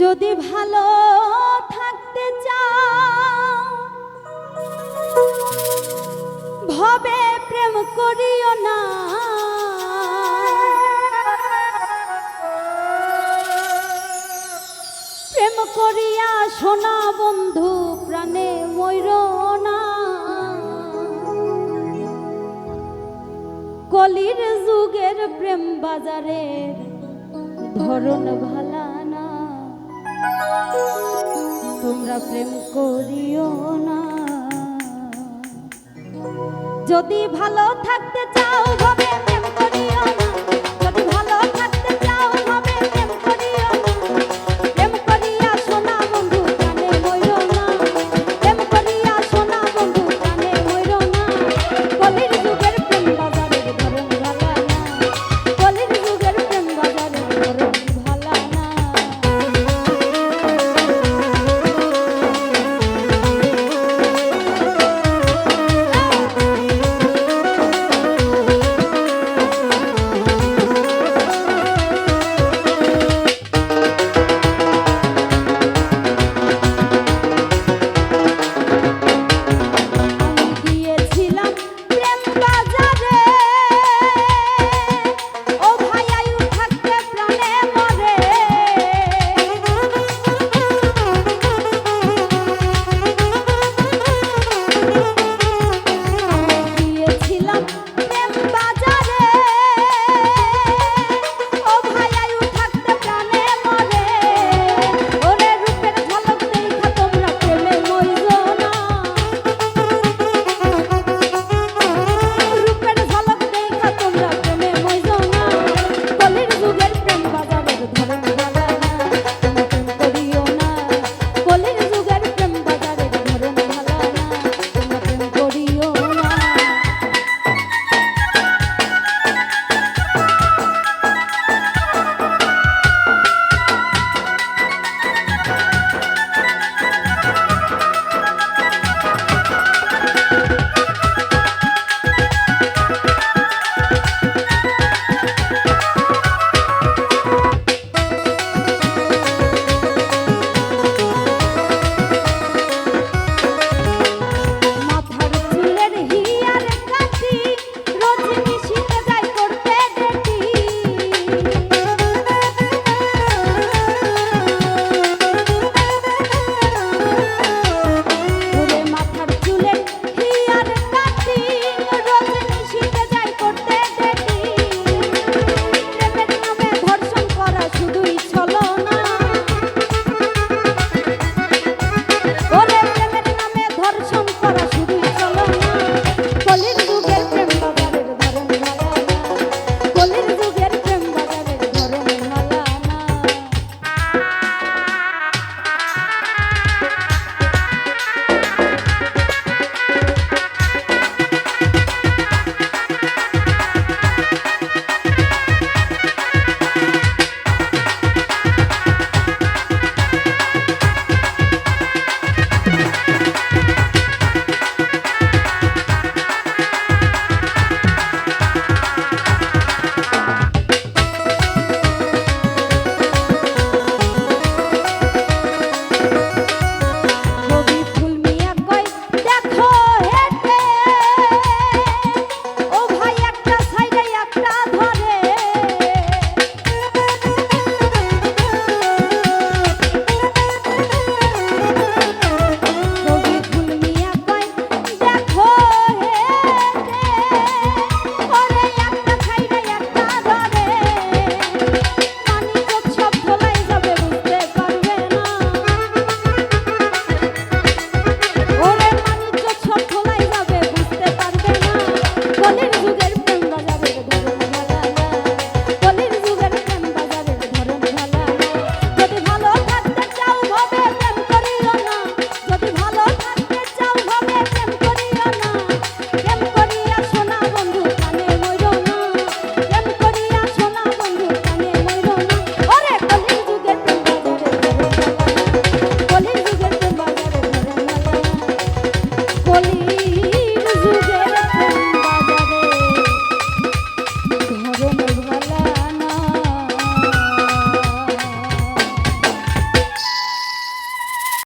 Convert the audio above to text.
যদি ভালো থাকতে চাও, ভবে প্রেম করিও না। প্রেম করিয়া সোনা বন্ধু প্রাণে ময়ূর না। কলির যুগের প্রেম বাজারের ধরন ভালা। তোমরা প্রেম করিও না। যদি ভালো থাকতে চাও ভাবে